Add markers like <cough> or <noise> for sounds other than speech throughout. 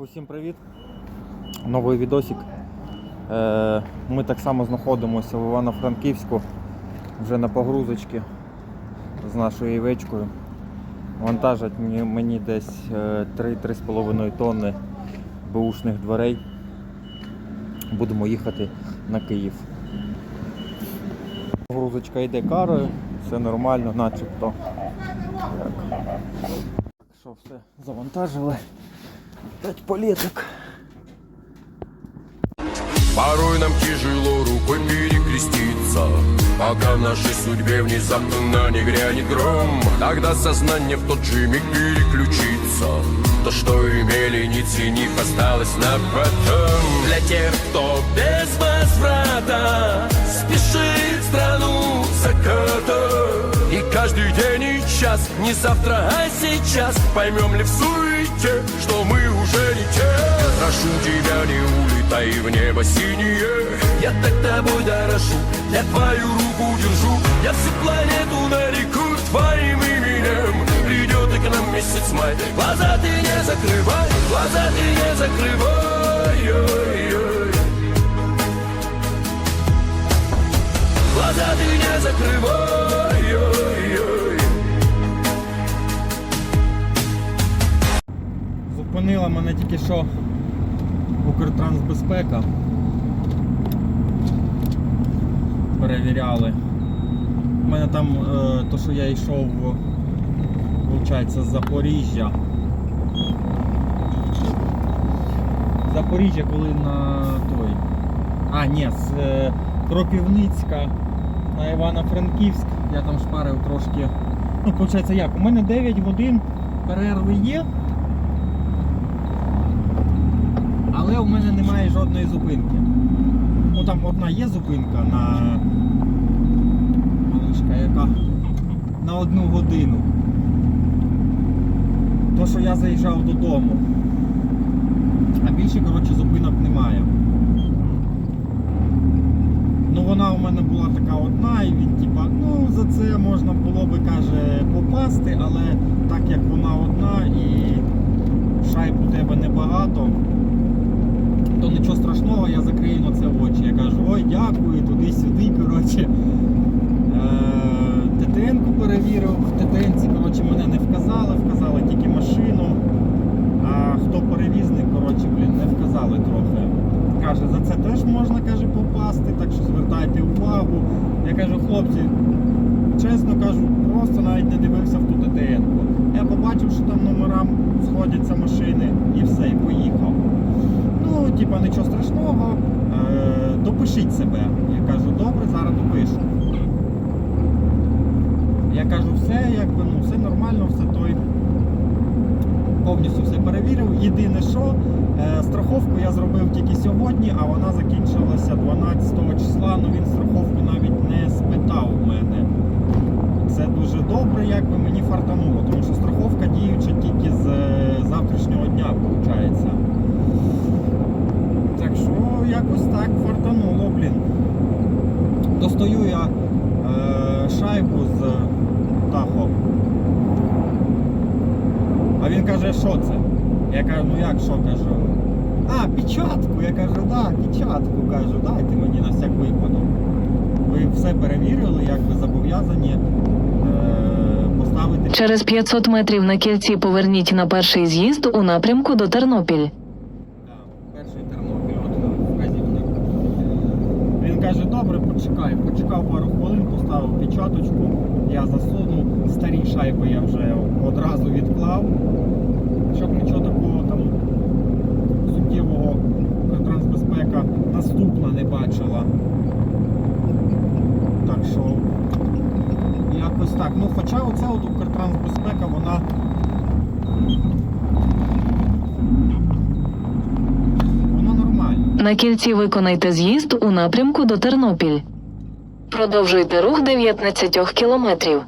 Усім привіт! Новий відосик. Е, Ми так само знаходимося в Івано-Франківську, вже на погрузочці з нашою івечкою. Вантажать мені, десь е, 3-3,5 тонни бушних дверей. Будемо їхати на Київ. Погрузочка йде карою, все нормально, начебто. Так. Що, все завантажили. П'ять політок. Порой нам тяжело рукой перекреститься Пока в нашей судьбе внезапно не грянет гром. Тогда сознание в тот же миг переключится. То, что имели, не ценив, осталось на потом. Для тех, кто без возврата Спешит в страну заката. И каждый день и час, не завтра, а сейчас. Поймем ли в суете, что мы уже не те? Прошу тебя, не улетай в небо синее. Я так тобой дорожу, я твою руку держу. Я всю планету нареку твоим именем. Придет и к нам месяц май Глаза ты не закрывай, глаза ты не закрывай ой-ой. Глаза ты не закрывай Зупинила мене тільки що Укртрансбезпека. Перевіряли. У мене там е, то, що я йшов, виходить, з Запоріжжя. Запоріжжя, коли на той. А, ні, з е, Кропівницька на Івано-Франківськ. Я там шпарив трошки. Ну, виходить, як? У мене 9 годин перерви є. Але у мене немає жодної зупинки. Ну там одна є зупинка на малишка, яка на одну годину. То, що я заїжджав додому. А більше, коротше, зупинок немає. Ну вона у мене була така одна, і він типа, ну за це можна було би, каже, попасти, але так як вона одна і шайб у тебе небагато, то нічого страшного, я закрию на це очі. Я кажу, ой, дякую, туди-сюди. коротше. Е, ТТН-ку перевірив, в ТТНці коротше, мене не вказали, вказали тільки машину. А хто перевізник, коротше, блін, не вказали трохи. Каже, за це теж можна каже, попасти, так що звертайте увагу. Я кажу, хлопці, чесно кажу, просто навіть не дивився в ту ТТН-ку. Я побачив, що там номерам сходяться машини і все, і поїхав. Ну, типа, нічого страшного, е, допишіть себе. Я кажу, добре, зараз допишу. Я кажу, все, якби, ну, все нормально, все той. Повністю все перевірив. Єдине, що е, страховку я зробив тільки сьогодні, а вона закінчилася 12 числа. Ну він страховку навіть не спитав у мене. Це дуже добре, якби мені фартануло, тому що страховка діюча тільки з е, завтрашнього дня, виходить. Якось так фартануло, блін. Достаю я е, шайбу з Тахо. А він каже, що це? Я кажу, ну як що кажу? А, печатку. Я кажу, да, печатку кажу, дайте мені на всяк випадок. Ви все перевірили, як ви зобов'язані е, поставити. Через 500 метрів на кільці поверніть на перший з'їзд у напрямку до Тернопіль. Так, перший Тернопіль, от там вказівник. Він каже, добре, почекай. Почекав пару хвилин, поставив печаточку, я засунув. Старі шайби я вже одразу відклав, щоб нічого такого там суттєвого трансбезпека наступна не бачила. Так що якось так. Ну хоча оця от Укртрансбезпека, вона На кільці виконайте з'їзд у напрямку до Тернопіль. Продовжуйте рух 19 кілометрів.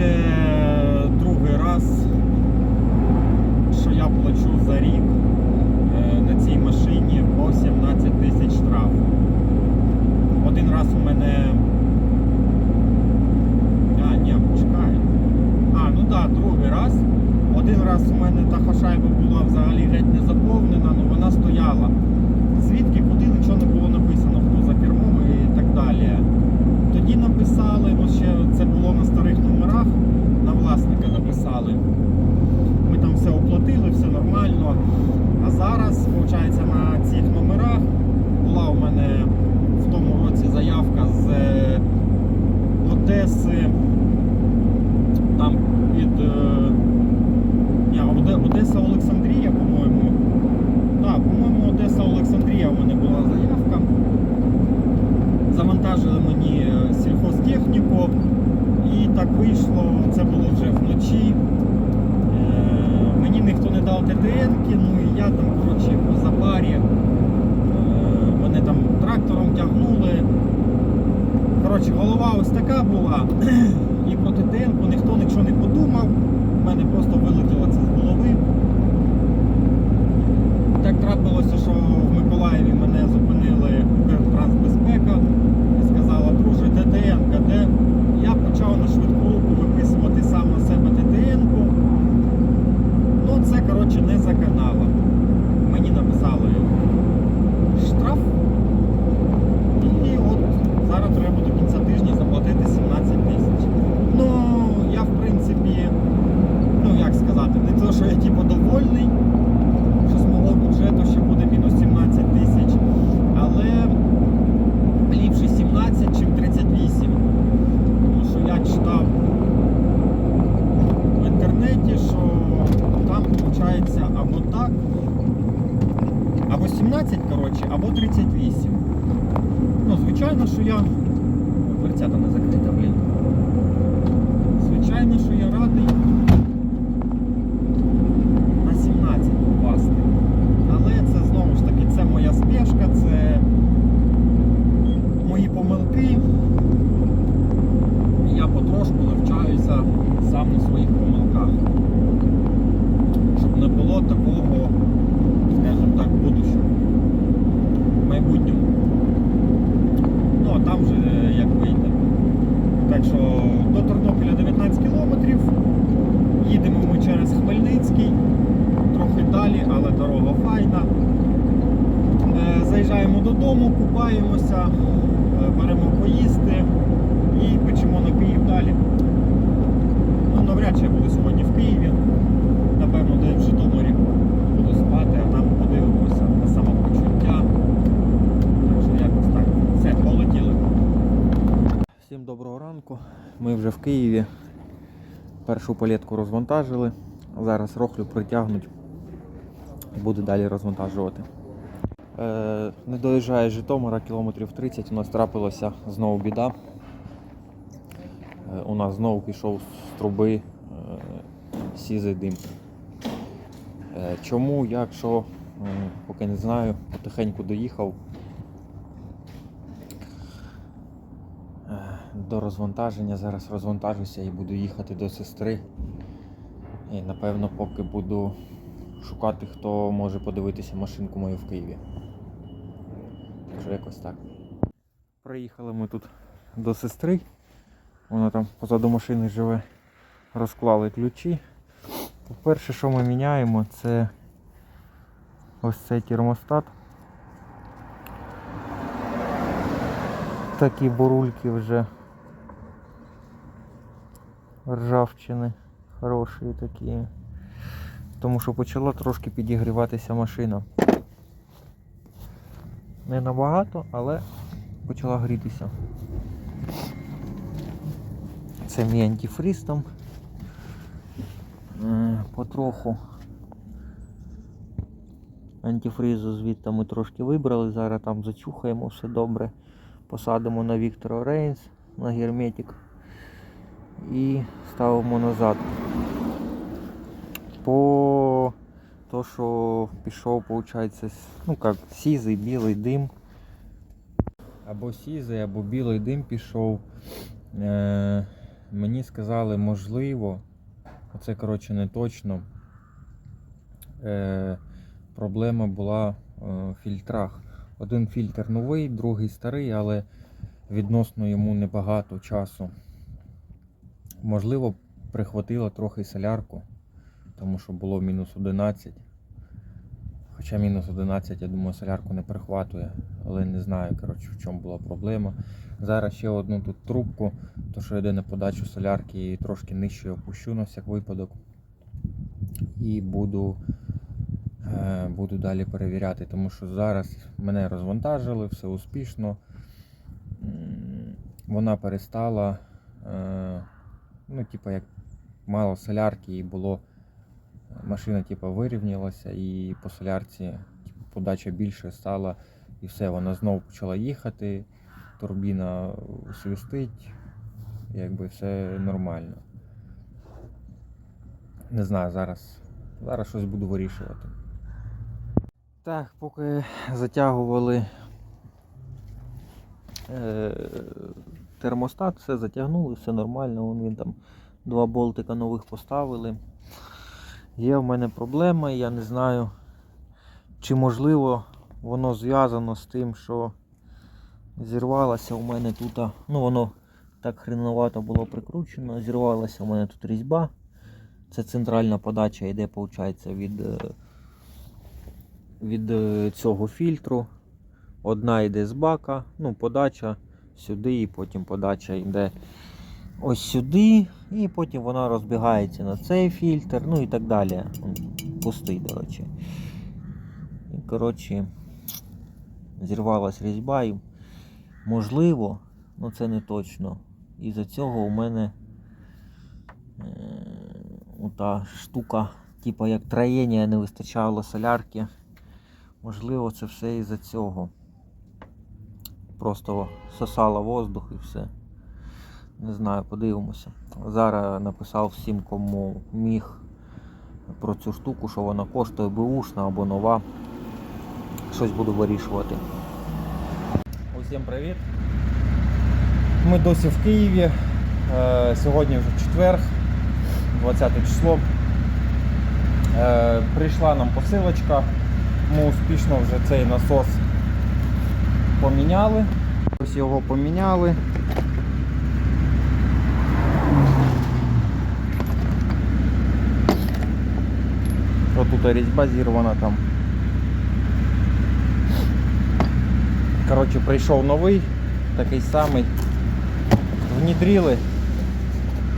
буде е, другий раз, що я плачу за рік е, на цій машині по 17 тисяч штраф. Один раз у мене... А, ні, почекай. А, ну так, да, другий раз. Один раз у мене та хашайба була взагалі геть не заповнена, але вона стояла. Звідки куди нічого не було написано, хто за кермом і так далі. Тоді написали, ну ще так вийшло, це було вже вночі. Е, Мені ніхто не дав ТТН, ну і я там, коротше, по запарі. е, Мене там трактором тягнули. Коротше, голова ось така була. <clears throat> І про ТТН ніхто нічого не подумав. У мене просто вилетіло Ми вже в Києві. Першу палетку розвантажили. Зараз рохлю притягнуть і буду далі розвантажувати. Е, не доїжджає Житомира кілометрів 30, у нас трапилася знову біда. Е, у нас знову пішов з труби е, сізий дим. Чому, як, що, поки не знаю, потихеньку доїхав. До розвантаження зараз розвантажуся і буду їхати до сестри. І напевно поки буду шукати, хто може подивитися машинку мою в Києві. Так якось так. Приїхали ми тут до сестри. Вона там позаду машини живе. Розклали ключі. Перше, що ми міняємо, це ось цей термостат. Такі бурульки вже ржавчини хороші такі. Тому що почала трошки підігріватися машина. Не набагато, але почала грітися. Це мій антифриз там. Е, Потроху. Антифризу звідти ми трошки вибрали, зараз там зачухаємо все добре. Посадимо на Victor Reigns, на герметик і ставимо назад. По то, що пішов, виходить, ну як, сізий, білий дим. Або сізий, або білий дим пішов. Е, мені сказали, можливо, це коротше не точно. Е, проблема була е, в фільтрах. Один фільтр новий, другий старий, але відносно йому небагато часу. Можливо, прихватило трохи солярку, тому що було мінус 11. Хоча мінус 11, я думаю, солярку не прихватує, але не знаю, коротше, в чому була проблема. Зараз ще одну тут трубку, то що йде на подачу солярки, і трошки нижче опущу на всяк випадок. І буду, е, буду далі перевіряти, тому що зараз мене розвантажили, все успішно. Вона перестала, е, ну, типа, як мало солярки і було машина типу, вирівнялася і по солярці типу, подача більше стала, і все, вона знову почала їхати, турбіна свистить, якби все нормально. Не знаю, зараз, зараз щось буду вирішувати. Так, поки затягували е, термостат, все затягнули, все нормально. Вон він там два болтика нових поставили. Є в мене проблема, я не знаю, чи можливо воно зв'язано з тим, що зірвалося у мене тут. Ну воно так хреновато було прикручено, зірвалася у мене тут різьба. Це центральна подача йде, виходить, від, е, від е, цього фільтру. Одна йде з бака, ну, подача сюди, і потім подача йде ось сюди, і потім вона розбігається на цей фільтр, ну і так далі. Пустий, до речі. І, коротше, зірвалась різьба і можливо, ну це не точно. Із-за цього у мене е, штука, типу як троєння не вистачало солярки. Можливо, це все із-за цього. Просто сосало воздух і все. Не знаю, подивимося. Зараз написав всім, кому міг про цю штуку, що вона коштує бушна або нова. Щось буду вирішувати. Усім привіт. Ми досі в Києві. Е, Сьогодні вже четверг, 20 число. Е, Прийшла нам посилочка. Ми успішно вже цей насос поміняли. Ось його поміняли. Отут різьба зірвана там. Коротше, прийшов новий, такий самий. Внідріли.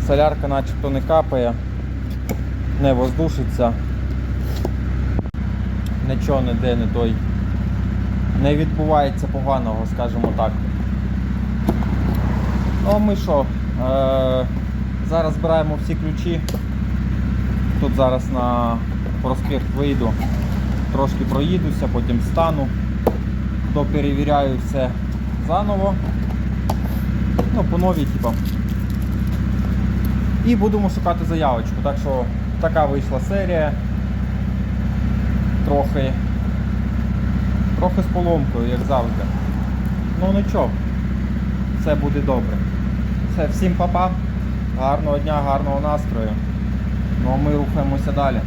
Солярка начебто не капає, не воздушиться. Нічого ніде не той. Не відбувається поганого, скажімо так. Ну ми що? Е- зараз збираємо всі ключі. Тут зараз на проспект вийду, трошки проїдуся, потім стану, доперевіряю все заново. Ну, по новій, типу. І будемо шукати заявочку. Так що така вийшла серія. Трохи. Трохи з поломкою, як завжди. Ну нічого, все буде добре. Все, всім па-па. Гарного дня, гарного настрою. Ну а ми рухаємося далі.